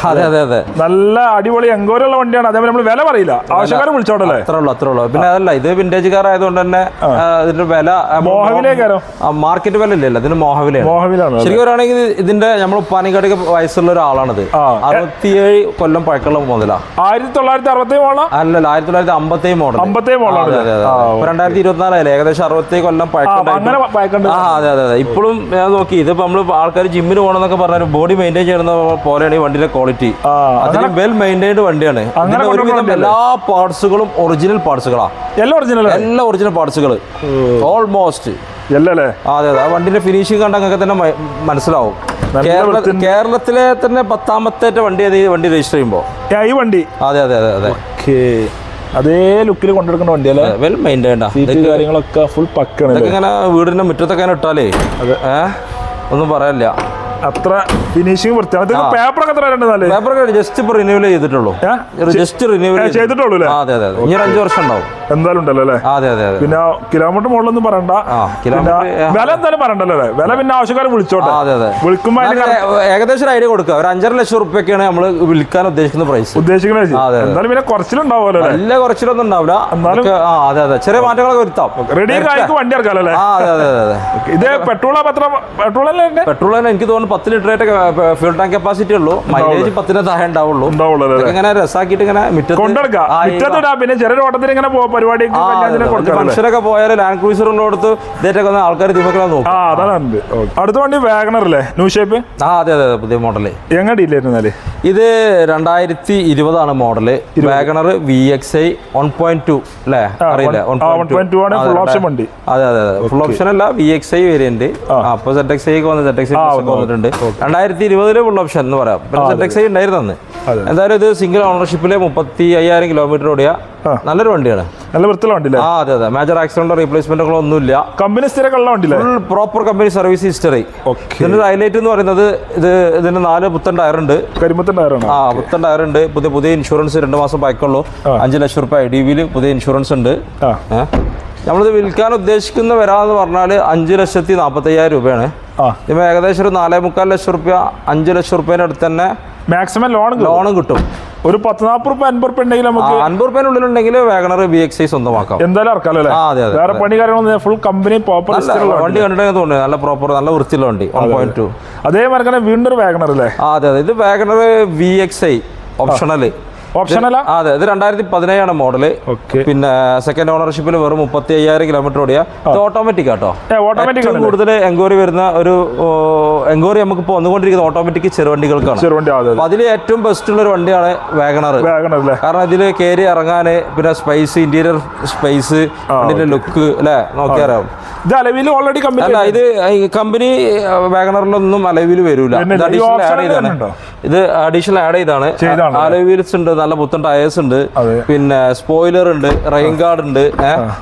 അതെ അതെ. അതെ നല്ല അടിപൊളി എങ്കോരുള്ള വണ്ടിയാണ്. അതേപോലെ നമ്മൾ വില പറയില്ല. ആവശ്യക്കാരെ വിളിച്ചോട്ടല്ലേ അത്രേ ഉള്ളൂ അത്രേ ഉള്ളൂ. പിന്നെ അതല്ല ഇത് വിന്റേജ് കാർ ആയതുകൊണ്ട് തന്നെ ഇതിന്റെ വില മോഹവിലേക്കാരോ? മാർക്കറ്റ് വില ഇല്ലല്ലോ ഇതിന് മോഹവിലയാണ്. മോഹവിലാണ് ശരിക്കും പറയുകയാണെങ്കിൽ ഇതിന്റെ നമ്മൾ ഉപ്പാനിക്കാട്ടിക്ക് വയസ്സുള്ള ഒരാളാണിത്. അറുപത്തിയേഴ് കൊല്ലം പഴക്കമുള്ള മോഡലാ. ആയിരത്തി തൊള്ളായിരത്തി അറുപത്തി മോളോ അല്ലല്ല ആയിരത്തി തൊള്ളായിരത്തി അമ്പത്തി മോഡൽ അമ്പത്തേ ഇപ്പൊ രണ്ടായിരത്തി ഇരുപത്തിനാലായി ഏകദേശം അറുപത്തി കൊല്ലം പഴക്കം ആ അതെ അതെ അതെ. ഇപ്പോഴും ഞാൻ നോക്കി ഇതിപ്പോ നമ്മൾ ആൾക്കാർ ജിമ്മിന് പോകണമെന്നൊക്കെ പറഞ്ഞാൽ ബോഡി മെയിന്റെയിൻ ചെയ്യുന്ന പോലെയാണ് ഈ വണ്ടിയുടെ ക്വാളിറ്റി ആ അതിന് വെൽ മെയിന്റൈൻഡ് വണ്ടിയാണ്. അങ്ങനെ ഒരുവിധം എല്ലാ പാർട്സുകളും ഒറിജിനൽ പാർട്സുകളാ എല്ലാം ഒറിജിനൽ എല്ലാ ഒറിജിനൽ പാർട്സുകൾ ഓൾമോസ്റ്റ് എല്ലല്ലേ? അതെ അതെ. ആ വണ്ടിന്റെ ഫിനിഷിംഗ് കണ്ട അങ്ങനെ തന്നെ മനസ്സിലാവും. കേരളത്തിലെ തന്നെ പത്താമത്തെ വണ്ടി അതെ ഈ വണ്ടി രജിസ്റ്റർ ചെയ്യുമ്പോൾ ഈ വണ്ടി? അതെ അതെ അതെ അതെ. അതേ ലുക്കിൽ കൊണ്ടെടുക്കുന്ന വണ്ടിയല്ലേ? വെൽ മെയിന്റൈൻഡ് സീറ്റ് കാര്യങ്ങളൊക്കെ ഫുൾ പക്കാണ് ഇതൊക്കെ ഇങ്ങനെ വീടിന്റെ മുറ്റത്തൊക്കെ ഇട്ടാലേ ഏഹ് ഒന്നും പറയാനില്ല. അത്ര ഫിനിഷിങ് വൃത്തിയാണ് പേപ്പറൊക്കെ പേപ്പറൊക്കെ ജസ്റ്റ് ഇപ്പൊ റിന്യൂവൽ ചെയ്തിട്ടുള്ളൂ. ജസ്റ്റ് റിന്യൂവൽ ചെയ്തിട്ടുള്ളൂ അതെ അതെ ഇനി അഞ്ചു വർഷം ഉണ്ടാവും. എന്തായാലും ഉണ്ടല്ലോ അല്ലേ? അതെ അതെ പിന്നെ കിലോമീറ്റർ മുകളിലൊന്നും പറയണ്ട. വില എന്തായാലും പറയണ്ടല്ലോ അല്ലേ? വില പിന്നെ ആവശ്യക്കാർ വിളിച്ചോട്ടെ. അതെ അതെ. വിളിക്കുമ്പോൾ ഏകദേശം ഒരു ഐഡിയ കൊടുക്കുക ഒരു അഞ്ചര ലക്ഷം റുപ്യൊക്കെയാണ് നമ്മൾ വിൽക്കാൻ ഉദ്ദേശിക്കുന്ന പ്രൈസ് ഉദ്ദേശിക്കുന്ന. എന്തായാലും പിന്നെ കുറച്ചിലുണ്ടാവുമല്ലോ നല്ല കുറച്ചിലൊന്നും ഉണ്ടാവില്ല. എന്നാലും- അതെ അതെ. ചെറിയ മാറ്റങ്ങളൊക്കെ വരുത്താം. റെഡി ആയിട്ട് വണ്ടി ഇറക്കാലോ അല്ലേ? അതെ അതെ അതെ ഇത് പെട്രോൾ പെട്രോൾ? പെട്രോൾ തന്നെ എനിക്ക് തോന്നുന്നു പത്ത് ലിറ്ററേറ്റ് ഫ്യൂൾ ടാങ്ക് കപ്പാസിറ്റി ഉള്ളൂ. മൈലേജ് പത്തിന് താഴെ ഉണ്ടാവുള്ളൂ. ഇങ്ങനെ രസാക്കിയിട്ട് ഇങ്ങനെ മുറ്റത്ത് പിന്നെ ചെറിയ ഓട്ടത്തിന് ഇങ്ങനെ അതെ. ഫംഗ്ഷനൊക്കെ പോയാൽ ലാൻഡ് ക്രൂസറിന്റെ അടുത്ത് ഇതേറ്റൊക്കെ വന്ന ആൾക്കാർ ദിമക്കളെ നോക്കും. അടുത്ത വണ്ടി വാഗണർ അല്ലേ? ന്യൂ ഷേപ്പ് ആ അതെ അതെ പുതിയ മോഡൽ എങ്ങനെ ഇത് രണ്ടായിരത്തി ഇരുപതാണ് model WagonR V X I one point two അല്ലേ? അറിയില്ല? one- 1.2 ആണ് full option വണ്ടി. അതെ അതെ അതെ. ഫുൾ ഓപ്ഷൻ അല്ല വി എക്സ് ഐ വേരിയന്റ് അപ്പൊ സെറ്റ് എക്സ് ഐ വന്നിട്ടുണ്ട്. രണ്ടായിരത്തി ഇരുപതിലെ ഫുൾ ഓപ്ഷൻ എന്ന് പറയാം. ഐ ഉണ്ടായിരുന്നു അന്ന്. എന്തായാലും ഇത് സിംഗിൾ ഓണർഷിപ്പിലെ മുപ്പത്തി അയ്യായിരം കിലോമീറ്റർ ഓടിയ നല്ലൊരു വണ്ടിയാണ്. നല്ല വൃത്തിയുള്ള വണ്ടി ആ അതെ അതെ. മേജർ ആക്സിഡന്റോ റീപ്ലേസ്മെന്റുകളോ ഒന്നുമില്ല. കമ്പനി സ്ഥിരമുള്ള വണ്ടി അല്ലേ full proper company service history ഇതിന്റെ ഹൈലൈറ്റ് എന്ന് പറയുന്നത് ഇത് ഇതിന് നാല് പുത്തൻ ടയർ ഉണ്ട്. കരിമ്പത്തിന്റെ ടയറാണ് ആ പുത്തൻ ടയർ ഉണ്ട്. പുതിയ പുതിയ ഇൻഷുറൻസ് രണ്ട് മാസം ബാക്കിയുള്ളൂ അഞ്ച് ലക്ഷം റുപ്യ ഐ ഡി ബിയിൽ പുതിയ ഇൻഷുറൻസ് ഉണ്ട്. നമ്മളിത് വിൽക്കാൻ ഉദ്ദേശിക്കുന്ന വരാന്ന് പറഞ്ഞാൽ അഞ്ച് ലക്ഷത്തി നാൽപ്പത്തയ്യായിരം രൂപയാണ്. ഇപ്പം ഏകദേശം ഒരു നാലേ മുക്കാൽ ലക്ഷം റുപ്യ അഞ്ച് ലക്ഷം റുപ്യേന്റെ അടുത്ത് തന്നെ മാക്സിമം ലോൺ ലോണും കിട്ടും. ഒരു പത്ത് നാൽപ്പത് റുപ്യ അൻപത് റുപ്യ ഉണ്ടെങ്കിൽ നമുക്ക് അൻപത് റുപ്യേന്റെ ഉള്ളിലുണ്ടെങ്കിൽ Wagon R V X I സ്വന്തമാക്കാം. എന്തായാലും ഇറക്കാലോ അല്ലേ? ആ അതെ അതെ വേറെ പണി കാര്യങ്ങളൊന്നും ഫുൾ കമ്പനി പ്രോപ്പർ വണ്ടി കണ്ടിട്ട് തോന്നുന്നു. നല്ല പ്രോപ്പർ നല്ല വൃത്തിയുള്ള വണ്ടി. വൺ പോയിന്റ് ടു അതേമാതിരി തന്നെ വീണ്ടും ഒരു വാഗണർ അല്ലേ? ആ അതെ അതെ. ഇത് WagonR V X I optional ആ, അതെ ഇത് രണ്ടായിരത്തി പതിനേഴാണ് മോഡൽ പിന്നെ സെക്കൻഡ് ഓണർഷിപ്പിൽ വെറും മുപ്പത്തി അയ്യായിരം കിലോമീറ്റർ ഓടിയാ. ഇത് ഓട്ടോമാറ്റിക് ആട്ടോ. ഓട്ടോമാറ്റിക് കൂടുതൽ എൻക്വയറി വരുന്ന ഒരു എൻക്വയറി നമുക്ക് ഇപ്പോൾ വന്നുകൊണ്ടിരിക്കുന്ന ഓട്ടോമാറ്റിക് ചെറുവണ്ടികൾക്കാണ്. അതിൽ ഏറ്റവും ബെസ്റ്റ് ഉള്ള ഒരു വണ്ടിയാണ് വാഗണർ കാരണം ഇതിൽ കയറി ഇറങ്ങാന് പിന്നെ സ്പൈസ് ഇന്റീരിയർ സ്പൈസ് വണ്ടിന്റെ ലുക്ക് അല്ലേ നോക്കിയാറാവും ഇത് അലവിൽ ഓൾറെഡി കമ്പനി അല്ല ഇത് കമ്പനി വാഗണറിലൊന്നും അലവിൽ വരൂല. ഇത് അഡീഷണൽ ആഡ് ചെയ്താണ്. അലവീൽസ് ഉണ്ട് നല്ല പുത്തൻ ടയേഴ്സ് ഉണ്ട്. പിന്നെ സ്പോയിലർ ഉണ്ട് റെയിൻ ഗാർഡ് ഉണ്ട്?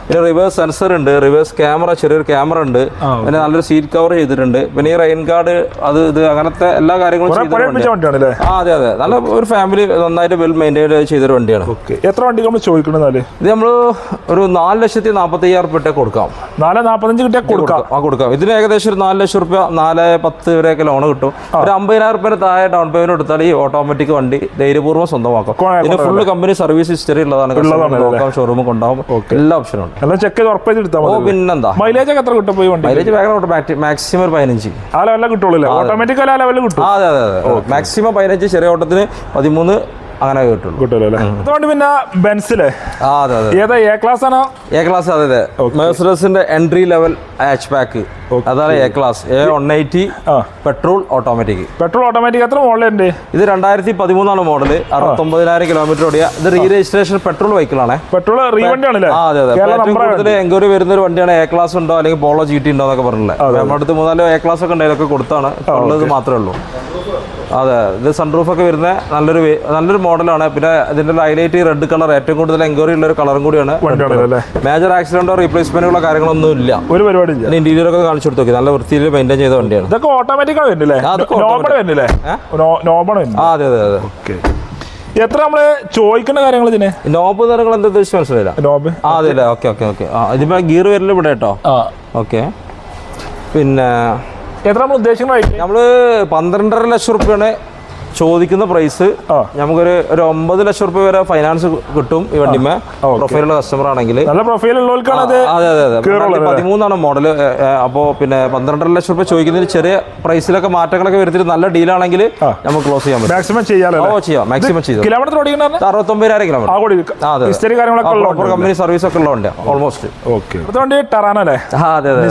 പിന്നെ റിവേഴ്സ് സെൻസർ ഉണ്ട് റിവേഴ്സ് ക്യാമറ ചെറിയൊരു ക്യാമറ ഉണ്ട്. പിന്നെ നല്ലൊരു സീറ്റ് കവർ ചെയ്തിട്ടുണ്ട്. പിന്നെ ഈ റെയിൻ ഗാർഡ് അത് ഇത് അങ്ങനത്തെ എല്ലാ കാര്യങ്ങളും ആ അതെ അതെ. നല്ല ഒരു ഫാമിലി നന്നായിട്ട് വെൽ മെയിന്റൈൻ ചെയ്തൊരു വണ്ടിയാണ്. എത്ര വണ്ടി നമ്മൾ ചോദിക്കുന്നത് ഇത് നമ്മൾ ഒരു നാല് ലക്ഷത്തി നാൽപ്പത്തി അയ്യായിരം റുപ്യ കൊടുക്കാം. നാല് നാൽപ്പത്തഞ്ച് കിട്ടിയാൽ കൊടുക്കാം. ആ കൊടുക്കാം. ഇതിന് ഏകദേശം ഒരു നാല് ലക്ഷം റുപ്യ നാല് പത്ത് വരെയൊക്കെ ലോൺ കിട്ടും. ഒരു അമ്പതിനായിരം റുപ്യ താഴെ ഡൗൺ പേയ്മെന്റ് എടുത്താൽ ഈ ഓട്ടോമാറ്റിക് വണ്ടി ധൈര്യപൂർവം സ്വന്തമാക്കാം. കൊ- full full company service history ഉള്ളതാണ്. നോക്കാം ഷോറൂം കൊണ്ടാവും എല്ലാ ഓപ്ഷനും ഉണ്ട്. എല്ലാം ചെക്ക് ചെയ്ത് ഉറപ്പായിട്ട് എടുത്താൽ മതി. പിന്നെന്താ? മൈലേജ് ഒക്കെ എത്ര കിട്ടും പോയി വണ്ടി മൈലേജ് വേഗം മാക്സിമം ഒരു പതിനഞ്ച്. ആ ലെവലിൽ കിട്ടുള്ളൂ ഓട്ടോമാറ്റിക് ആ ലെവലിൽ കിട്ടും. അതെ അതെ അതെ മാക്സിമം പതിനഞ്ച് ചെറിയ ഓട്ടത്തിന് പതിമൂന്ന് അങ്ങനെ കിട്ടുള്ളൂ. കിട്ടുമല്ലോ അല്ലേ? അതുകൊണ്ട് പിന്നെ ബെൻസിലെ ആ അതെ അതെ. ഏതാ എ ക്ലാസ് ആണോ? എ ക്ലാസ് അതെ അതെ. മെഴ്സറസിന്റെ എൻട്രി ലെവൽ ഹാച്ച് ബാക്ക് അതാണ് A class A one eighty petrol automatic petrol automatic എത്ര ഉണ്ട്? ഇത് രണ്ടായിരത്തി പതിമൂന്നാണ് മോഡൽ അറുപത്തൊമ്പതിനായിരം കിലോമീറ്റർ ഓടിയ. ഇത് റീ രജിസ്ട്രേഷൻ പെട്രോൾ വെഹിക്കിളാണ് പെട്രോൾ റീ ആണല്ലേ ആ അതെ അതെ. കേരള ഏറ്റവും നമ്പർ കൂടുതൽ എൻക്വയറി വരുന്ന ഒരു വണ്ടിയാണ് എ ക്ലാസ് ഉണ്ടോ? അല്ലെങ്കിൽ പോളോ ജി ടി ഉണ്ടോ എന്നൊക്കെ പറഞ്ഞില്ലേ? നമ്മുടെ അടുത്ത് മൂന്നാലോ എ ക്ലാസ് ഒക്കെ ഉണ്ടായാലൊക്കെ കൊടുത്താണ്. ഉള്ളത് മാത്രമേ ഉള്ളൂ. അതെ ഇത് സൺറൂഫൊക്കെ വരുന്ന നല്ലൊരു നല്ലൊരു മോഡലാണ്. പിന്നെ ഇതിന്റെ ഹൈലൈറ്റ് റെഡ് കളർ ഏറ്റവും കൂടുതൽ എൻക്വയറി ഉള്ള ഒരു കളറും കൂടിയാണ് മേജർ ആക്സിഡന്റോ റീപ്ലേസ്മെന്റുകളോ കാര്യങ്ങളൊന്നും ഇല്ല. ഒരു പരിപാടി ഇല്ല. ഇന്റീരിയർ ഒക്കെ കാണിച്ചു കൊടുത്തു നല്ല വൃത്തിയിൽ മെയിന്റെയിൻ ചെയ്ത വണ്ടിയാണ്. ഇതൊക്കെ ഓട്ടോമാറ്റിക് ആണ് വരുന്നില്ലേ? ആ, അതൊക്കെ നോബൺ automatic. വരുന്നില്ലേ? ആ അതെ അതെ അതെ. ഓക്കെ. എത്ര നമ്മൾ ചോദിക്കേണ്ട കാര്യങ്ങൾ ഇതിന്? നോബ് നിറങ്ങൾ എന്താ ഉദ്ദേശിച്ച് മനസ്സിലായില്ല. നോബ്? ആ അതെ ഓക്കെ ഓക്കെ ഓക്കെ. ഇതിപ്പോ ഗിയർ വരൽ ഇവിടെ കേട്ടോ. ഓക്കെ. പിന്നെ എത്ര നമ്മൾ ഉദ്ദേശിക്കുന്ന നമ്മൾ പന്ത്രണ്ടര ലക്ഷം റുപ്യാണ് ചോദിക്കുന്ന പ്രൈസ്. നമുക്കൊരു ഒരു ഒമ്പത് ലക്ഷം റുപ്യ വരെ ഫൈനാൻസ് കിട്ടും ഈ വണ്ടിമേ. പ്രൊഫൈൽ പ്രൊഫൈലുള്ള കസ്റ്റമർ ആണെങ്കിൽ. നല്ല പ്രൊഫൈൽ ഉള്ളവർക്കാണ് അതെ അതെ പതിമൂന്നാണ് മോഡൽ അപ്പോ പിന്നെ പന്ത്രണ്ടര ലക്ഷം റുപ്യ ചോദിക്കുന്നതിന് ചെറിയ പ്രൈസിലൊക്കെ മാറ്റങ്ങളൊക്കെ വരുത്തിട്ട് നല്ല ഡീലാണെങ്കിൽ നമുക്ക് ക്ലോസ് ചെയ്യാൻ പറ്റും. മാക്സിമം ഓ ചെയ്യാം. മാക്സിമം കിലോമീറ്റർ അറുപത്തൊമ്പതിനായിരം കാര്യങ്ങളൊക്കെ കമ്പനി സർവീസ് ഒക്കെ ഉള്ളതുണ്ട് ഓൾമോസ്റ്റ് ഓക്കെ. ടെറാനോ അല്ലേ? അതെ അതെ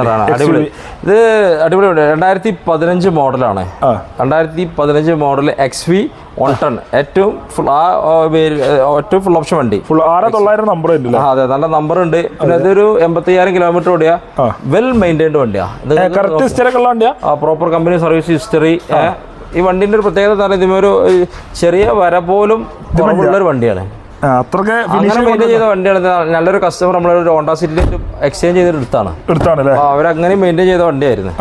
ടെറാനോ അടിപൊളി. ഇത് അടിപൊളി. രണ്ടായിരത്തി പതിനഞ്ച് മോഡലാണ് ആ. രണ്ടായിരത്തി പതിനഞ്ച് model X V one ton ഏറ്റവും ഫുൾ ആ ഏറ്റവും ഫുൾ ഓപ്ഷൻ വണ്ടി. ഫുൾ ആറ് തൊള്ളായിരം നമ്പർ അതെ നല്ല നമ്പർ ഉണ്ട്. പിന്നെ ഇതൊരു എൺപത്തയ്യായിരം കിലോമീറ്റർ ഓടിയാ വെൽ മെയിന്റൈൻഡ് വണ്ടിയാ. പ്രോപ്പർ കമ്പനി സർവീസ് ഹിസ്റ്ററി ഈ വണ്ടിന്റെ ഒരു പ്രത്യേകത എന്ന് പറയുന്നത് ഒരു ചെറിയ വര പോലും കുറവുള്ള ഒരു വണ്ടിയാണ്. ആ, അത്രയ്ക്ക് അങ്ങനെ മെയിന്റെയിൻ ചെയ്ത വണ്ടിയാണ് നല്ലൊരു കസ്റ്റമർ നമ്മളൊരു ഹോണ്ട സിറ്റിയിലേക്ക് എക്സ്ചേഞ്ച് ചെയ്തിട്ട് എടുത്താണ്. അവരങ്ങനെ മെയിന്റെയിൻ ചെയ്ത വണ്ടിയായിരുന്നു.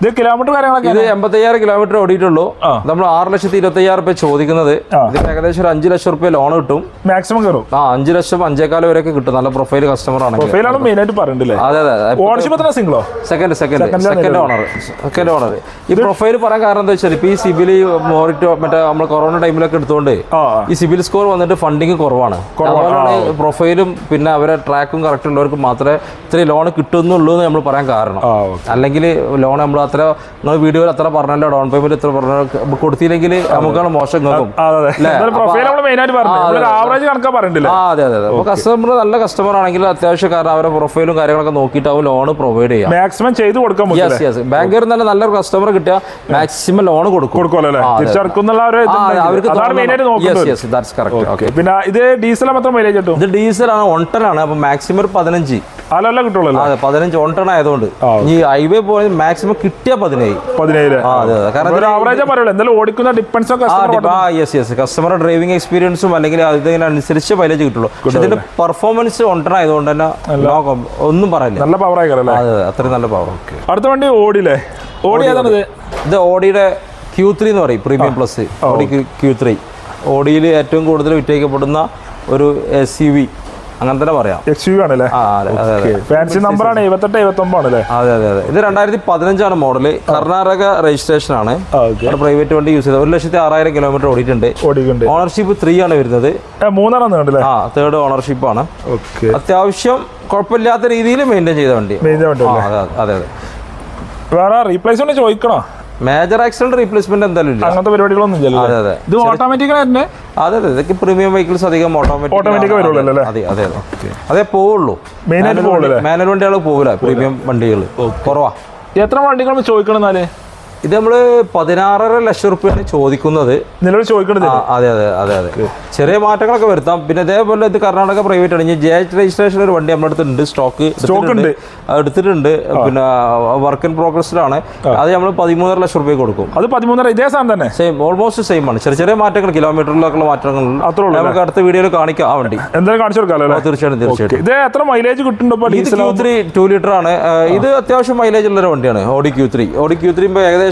ഇത് കിലോമീറ്റർ കാര്യങ്ങളൊക്കെ ഇത് എൺപത്തയ്യായിരം കിലോമീറ്റർ ഓടിയിട്ടുള്ളൂ. നമ്മൾ ആറ് ലക്ഷത്തി ഇരുപത്തി അയ്യായിരം റുപ്യ ചോദിക്കുന്നത്. ഇതിന് ഏകദേശം ഒരു അഞ്ച് ലക്ഷം റുപ്യ ലോൺ കിട്ടും. മാക്സിമം കയറും. ആ അഞ്ച് ലക്ഷം അഞ്ചേക്കാലം വരെയൊക്കെ കിട്ടും. നല്ല പ്രൊഫൈൽ കസ്റ്റമർ ആണ് മെയിൻ ആയിട്ട് പറയണ്ടല്ലേ? അതെ അതെ സിംഗിളോ second second second owner second owner ഈ പ്രൊഫൈൽ പറയാൻ കാരണം എന്താ വെച്ചാൽ ഇപ്പൊ ഈ സിബിൽ മോറിറ്റോ മറ്റേ നമ്മൾ കൊറോണ ടൈമിലൊക്കെ എടുത്തുകൊണ്ട് ഈ സിബിൽ സ്കോർ വന്നിട്ട് ഫണ്ടിങ് കുറവാണ്. പ്രൊഫൈലും പിന്നെ അവരെ ട്രാക്കും കറക്റ്റ് ഉള്ളവർക്ക് മാത്രമേ ഇത്രയും ലോൺ കിട്ടുന്നുള്ളൂ എന്ന് നമ്മൾ പറയാൻ കാരണം. അല്ലെങ്കിൽ ലോൺ നമ്മൾ അത്ര നിങ്ങൾ വീഡിയോയിൽ അത്ര പറഞ്ഞല്ലോ ഡൗൺ പേയ്മെന്റ് ഇത്ര പറഞ്ഞു കൊടുത്തില്ലെങ്കിൽ നമുക്കാണ് മോശം അതെ അതെ. അതെ കസ്റ്റമർ നല്ല കസ്റ്റമർ ആണെങ്കിൽ അത്യാവശ്യം കാരണം അവരുടെ പ്രൊഫൈലും കാര്യങ്ങളൊക്കെ നോക്കിയിട്ടാവും ലോൺ പ്രൊവൈഡ് ചെയ്യാം മാക്സിമം ചെയ്ത് കൊടുക്കാൻ യെസ് ബാങ്കർ നല്ല നല്ലൊരു കസ്റ്റമർ കിട്ടിയാൽ മാക്സിമം ലോൺ കൊടുക്കും. അവർക്ക് പിന്നെ ഇത് ഡീസൽ മാത്രം മൈലേജ് കിട്ടും? ഇത് ഡീസലാണ് ഒണ്ടനാണ് അപ്പൊ മാക്സിമം ഒരു പതിനഞ്ച്. അല്ലല്ല കിട്ടുള്ളൂ അതെ പതിനഞ്ച് ഒണ്ടൺ ആയതുകൊണ്ട്. ഈ ഹൈവേ പോയത് മാക്സിമം കിട്ടിയ പതിനേഴ്. പതിനേഴ് കാരണം ഓടിക്കുന്ന depends yes yes customer driving എക്സ്പീരിയൻസും അല്ലെങ്കിൽ അതിനനുസരിച്ച് മൈലേജ് കിട്ടുള്ളൂ. പക്ഷെ ഇതിന്റെ പെർഫോമൻസ് ഒണ്ടൺ ആയതുകൊണ്ട് തന്നെ ഒന്നും പറയില്ല. നല്ല പവർ ആയിക്കല്ലേ അതെ അതെ. അത്രയും നല്ല പവർ അടുത്ത വണ്ടി ഓടിയില്ലേ? ഓടി ഇത് ഓടിയുടെ ഓഡിയുടെ ക്യൂ ത്രീ എന്ന് പറയും premium plus Audi Q three ഓടിയിൽ ഏറ്റവും കൂടുതൽ വിറ്റഴിക്കപ്പെടുന്ന ഒരു എസ് യു വി അങ്ങനെ തന്നെ പറയാം. എക്സ് യു ആണല്ലേ? ഫാൻസി നമ്പർ ആണ് എഴുപത്തെട്ട് എഴുപത്തി ആണല്ലേ അതെ അതെ അതെ. ഇത് രണ്ടായിരത്തി പതിനഞ്ചാണ് മോഡൽ കർണാടക രജിസ്ട്രേഷൻ ആണ്. പ്രൈവറ്റ് വണ്ടി യൂസ് ചെയ്തത്. ഒരു ലക്ഷത്തി ആറായിരം കിലോമീറ്റർ ഓടിയിട്ടുണ്ട്. ഓണർഷിപ്പ് ത്രീ ആണ് വരുന്നത്. മൂന്നാണെന്ന് ആ തേർഡ് ഓണർഷിപ്പ് ആണ്. ഓക്കെ അത്യാവശ്യം കുഴപ്പമില്ലാത്ത രീതിയിൽ മെയിന്റെയിൻ ചെയ്ത വണ്ടി അതെ അതെ അതെ. വേറെ റീപ്ലേസ്മെന്റ് ചോദിക്കണോ? മേജർ ആക്സിഡന്റ് റീപ്ലേസ്മെന്റ് എന്തായാലും ഇല്ല. അങ്ങനത്തെ പരിപാടികളൊന്നും ഇല്ല അതെ അതെ. ഇത് ഓട്ടോമാറ്റിക് തന്നെ? അതെ അതെ. ഇതൊക്കെ പ്രീമിയം വെഹിക്കിൾസ് അധികം ഓട്ടോമാറ്റിക് Automatic വരുള്ളൂ അല്ലേ? അതെ അതെ അതെ. പോവുള്ളൂ. മാനുവൽ വണ്ടികൾ പോകില്ല പ്രീമിയം വണ്ടികൾ കുറവാ. എത്ര വണ്ടികൾ ചോദിക്കണം എന്നാൽ? ഇത് നമ്മൾ പതിനാറര ലക്ഷം റുപ്യാണ് ചോദിക്കുന്നത്. നിലവിൽ ചോദിക്കണത് അതെ അതെ അതെ അതെ. ചെറിയ മാറ്റങ്ങളൊക്കെ വരുത്താം. പിന്നെ ഇതേപോലെ ഇത് കർണാടക പ്രൈവറ്റ് ആണ്. ഇനി ജെ എച്ച് രജിസ്ട്രേഷൻ ഒരു വണ്ടി നമ്മുടെ അടുത്തുണ്ട്. സ്റ്റോക്ക് ഉണ്ട്. എടുത്തിട്ടുണ്ട്. പിന്നെ വർക്ക് ഇൻ പ്രോഗ്രസ്സിലാണ് അത് നമ്മൾ പതിമൂന്നര ലക്ഷം റുപ്യ കൊടുക്കും. അത് പതിമൂന്നര ഇതേ സാധനം തന്നെ? സെയിം ഓൾമോസ്റ്റ് സെയിം ആണ്. ചെറിയ ചെറിയ മാറ്റങ്ങൾ കിലോമീറ്ററിലൊക്കെയുള്ള മാറ്റങ്ങൾ. നമുക്ക് അടുത്ത വീഡിയോയിൽ കാണിക്കാം ആ വണ്ടി. എന്തായാലും കാണിച്ചു കൊടുക്കാമല്ലോ തീർച്ചയായും തീർച്ചയായും തീർച്ചയായിട്ടും തീർച്ചയായിട്ടും. ഇത് എത്ര മൈലേജ് കിട്ടുന്നുണ്ടോ ഇത് ക്യൂ ത്രീ ടു ലിറ്റർ ആണ്. ഇത് അത്യാവശ്യം മൈലേജ് ഉള്ള ഒരു വണ്ടിയാണ് Audi Q three Audi Q three ഏകദേശം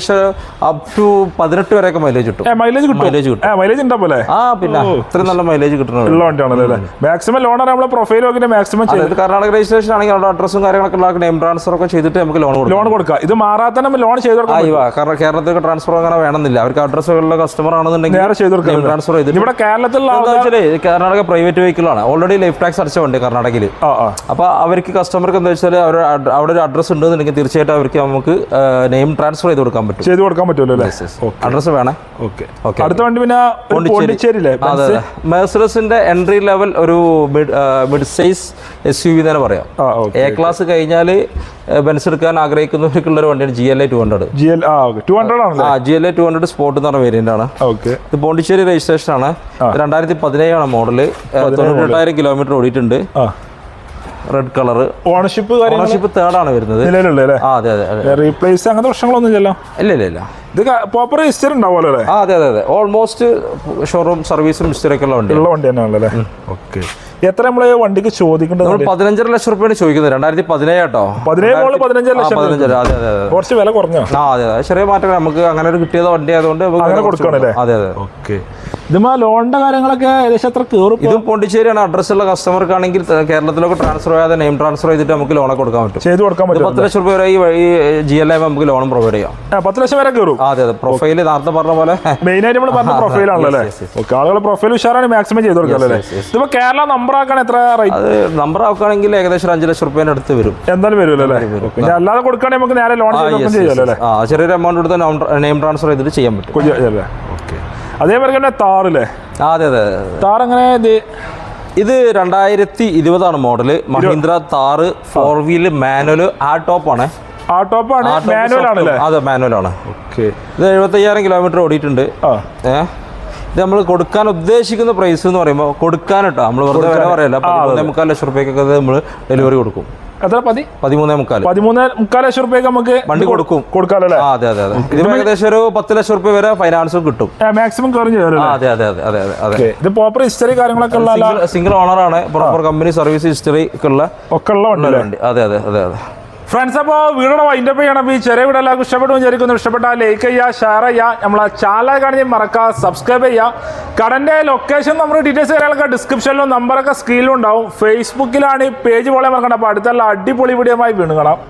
അപ് ടു പതിനെട്ട് വരെയൊക്കെ മൈലേജ് കിട്ടും. മൈലേജ് കിട്ടും? മൈലേജ് കിട്ടും. മൈലേജ് ഉണ്ടോ പോലെ? ആ പിന്നെ ഇത്രയും നല്ല മൈലേജ് കിട്ടണം മാക്സിമം ലോൺ നമ്മളെ പ്രൊഫൈൽ നോക്കിയിട്ട് മാക്സിമം ചെയ്തത് കർണാടക രജിസ്ട്രേഷൻ ആണെങ്കിൽ അവിടെ അഡ്രസ്സും കാര്യങ്ങളൊക്കെ ഉള്ള നെയിം ട്രാൻസ്ഫർ ഒക്കെ ചെയ്തിട്ട് നമുക്ക് ലോൺ കൊടുക്കും. ലോൺ കൊടുക്കാം. ഇത് മാറാത്ത നമ്മൾ ലോൺ ചെയ്ത് കൊടുക്കാം കാരണം കേരളത്തിലേക്ക് ട്രാൻസ്ഫർ അങ്ങനെ വേണമെന്നില്ല. അവർക്ക് അഡ്രസ്സുകളുള്ള കസ്റ്റമർ ആണെന്നുണ്ടെങ്കിൽ നേരെ ചെയ്ത് കൊടുക്കാം. ട്രാൻസ്ഫർ ചെയ്തിട്ട് ഇവിടെ കേരളത്തിലുള്ള കർണാടക പ്രൈവറ്റ് വെഹിക്കിൾ ആണ്. ഓൾറെഡി ലൈഫ് ടാക്സ് അടച്ച വണ്ടി കർണാടകയിൽ അപ്പോൾ അവർക്ക് കസ്റ്റമർക്ക് എന്താ വെച്ചാൽ അവർ അവിടെ ഒരു അഡ്രസ്സ് ഉണ്ടെന്നുണ്ടെങ്കിൽ തീർച്ചയായിട്ടും അവർക്ക് നമുക്ക് നെയിം ട്രാൻസ്ഫർ ചെയ്ത് കൊടുക്കാൻ പറ്റും. ചെയ്ത് കൊടുക്കാൻ പറ്റുമല്ലോ അല്ലേ? അഡ്രസ്സ് വേണേ? ഓക്കെ ഓക്കെ അടുത്ത വണ്ടി പിന്നെ പോണ്ടിച്ചേരി അല്ലേ? അതെ മെഴ്സറസിന്റെ എൻട്രി ലെവൽ ഒരു mid size S U V തന്നെ പറയാം. എ ക്ലാസ് കഴിഞ്ഞാൽ ബെൻസ് എടുക്കാൻ ആഗ്രഹിക്കുന്നവർക്കുള്ള ഒരു വണ്ടിയാണ് G L A two hundred G L two hundred ആ G L A two hundred sport എന്ന് പറഞ്ഞ വേരിയന്റ് ആണ്. ഓക്കെ ഇത് പോണ്ടിച്ചേരി രജിസ്ട്രേഷൻ ആണ്. രണ്ടായിരത്തി പതിനേഴാണ് മോഡൽ. തൊണ്ണൂറ്റെട്ടായിരം കിലോമീറ്റർ ഓടിയിട്ടുണ്ട്. റെഡ് കളർ ഓണർഷിപ്പ് ഓണർഷിപ്പ് തേർഡാണ് വരുന്നത്. നിലവിലുള്ള അതെ അതെ റീപ്ലേസ് അങ്ങനത്തെ പ്രശ്നങ്ങളൊന്നും ഇല്ലല്ലോ? ഇല്ല ഇല്ല ഇല്ല. ഇത് പ്രോപ്പർ ഹിസ്റ്ററി ഉണ്ടാവുമല്ലോ അല്ലേ? ആ അതെ അതെ അതെ. ഓൾമോസ്റ്റ് ഷോറൂം സർവീസും മിസ്റ്റേക്ക് ഉള്ള വണ്ടി ഉള്ള വണ്ടി തന്നെയാണല്ലോ അല്ലേ? ഓക്കെ എത്ര നമ്മൾ വണ്ടിക്ക് ചോദിക്കേണ്ടത് നമ്മൾ പതിനഞ്ചര ലക്ഷം റുപ്യാണ് ചോദിക്കുന്നത്. രണ്ടായിരത്തി പതിനേഴ് കേട്ടോ പതിനേഴ് പതിനഞ്ചര ലക്ഷം പതിനഞ്ചര. അതെ അതെ കുറച്ച് വില കുറഞ്ഞോ? ആ അതെ അതെ. ചെറിയ മാറ്റം നമുക്ക് അങ്ങനെ ഒരു കിട്ടിയത് വണ്ടി ആയതുകൊണ്ട് അങ്ങനെ കൊടുക്കണല്ലേ? അതെ അതെ. ഓക്കെ ഇതുമാ ലോണിന്റെ കാര്യങ്ങളൊക്കെ ഏകദേശം എത്ര കയറും ഇത് പോണ്ടിച്ചേരിയാണ്. അഡ്രസ് ഉള്ള കസ്റ്റമർക്ക് കേരളത്തിലൊക്കെ ട്രാൻസ്ഫർ ചെയ്യാതെ നെയിം ട്രാൻസ്ഫർ ചെയ്തിട്ട് നമുക്ക് ലോണൊക്കെ കൊടുക്കാൻ പറ്റും. ചെയ്ത് കൊടുക്കാൻ പറ്റും പത്ത് ലക്ഷം രൂപ വരെ ഈ വഴി ജി എൽ ഐ നമുക്ക് ലോണും പ്രൊവൈഡ് ചെയ്യാം. പത്ത് ലക്ഷം വരെ കയറും. അതെ അതെ. പ്രൊഫൈൽ നേരത്തെ പറഞ്ഞ പോലെ മെയിൻ ആയിട്ട് നമ്മൾ പറഞ്ഞ പ്രൊഫൈൽ ആണല്ലോ. ഓക്കെ ആളുകൾ പ്രൊഫൈൽ ഉഷാറാണ് മാക്സിമം ചെയ്ത് കൊടുക്കാം അല്ലേ? yes, yes. ഇതിപ്പോ കേരള നമ്പർ ആക്കാൻ എത്ര റേറ്റ് അത് നമ്പർ ആക്കുകയാണെങ്കിൽ ഏകദേശം അഞ്ച് ലക്ഷം റുപ്യേന്റെ അടുത്ത് വരും. എന്തായാലും വരുമല്ലേ പിന്നെ അല്ലാതെ കൊടുക്കുകയാണെങ്കിൽ നമുക്ക് നേരെ ലോൺ ചെയ്യാമല്ലോ. ആ ചെറിയൊരു എമൗണ്ട് എടുത്ത് നെയിം ട്രാൻസ്ഫർ ചെയ്തിട്ട് ചെയ്യാൻ പറ്റും. ഓക്കെ. അതേപോലെ തന്നെ താറില്ലേ അതെ അതെ. താർ എങ്ങനെ ഇത്? ഇത് രണ്ടായിരത്തി ഇരുപതാണ് model Mahindra Thar four wheel manual ആ ടോപ്പ് ആണ്. ആ ടോപ്പാണ് ആ മാനുവൽ ആണ് അതെ മാനുവൽ ആണ്. ഓക്കെ ഇത് എഴുപത്തയ്യായിരം കിലോമീറ്റർ ഓടിയിട്ടുണ്ട്. ആ. ഏ? ഇത് നമ്മൾ കൊടുക്കാൻ ഉദ്ദേശിക്കുന്ന പ്രൈസ് എന്ന് പറയുമ്പോൾ കൊടുക്കാൻ കേട്ടോ നമ്മൾ വെറുതെ വില പറയല്ല. പതിമൂന്നേ മുക്കാൽ ലക്ഷം റുപ്യക്കൊക്കെ നമ്മൾ ഡെലിവറി കൊടുക്കും. എത്ര? പതി? പതിമൂന്നേ മുക്കാൽ പതിമൂന്നേ മുക്കാൽ ലക്ഷം റുപ്യക്ക് നമുക്ക് വണ്ടി കൊടുക്കും. കൊടുക്കാമല്ലോ അതെ അതെ അതെ. ഇത് ഏകദേശം ഒരു പത്ത് ലക്ഷം റുപ്യ വരെ ഫൈനാൻസും കിട്ടും. മാക്സിമം കുറഞ്ഞു അതെ അതെ അതെ അതെ അതെ ഇത് പ്രോപ്പർ ഹിസ്റ്ററി കാര്യങ്ങളൊക്കെ ഉള്ള സിംഗിൾ ഓണറാണ് ഓണർ ആണ്. പ്രോപ്പർ കമ്പനി സർവീസ് ഹിസ്റ്ററി ഒക്കെ ഉള്ള ഒക്കെ ഉള്ള വണ്ടി. അതെ അതെ അതെ അതെ. ഫ്രണ്ട്സ് അപ്പോൾ അപ്പ് ചെയ്യണം. ഈ ചെറിയ വീട് എല്ലാവർക്കും ഇഷ്ടപ്പെട്ടു വിചാരിക്കുന്നു. ഇഷ്ടപ്പെട്ടാൽ ലൈക്ക് ചെയ്യുക ഷെയർ ചെയ്യുക. നമ്മളെ ചാനൽ കാണിച്ച് മറക്കുക സബ്സ്ക്രൈബ് ചെയ്യുക. കടന്റെ ലൊക്കേഷൻ നമ്മൾ ഡീറ്റെയിൽസ് കാര്യങ്ങളൊക്കെ ഡിസ്ക്രിപ്ഷനിലും നമ്പറൊക്കെ സ്ക്രീനിലും ഉണ്ടാവും. ഫേസ്ബുക്കിലാണ് ഈ പേജ് പോലെ മറക്കണ്ട. അപ്പോൾ അടുത്തുള്ള അടിപൊളി വീഡിയോ വീണ്ടും കാണാം.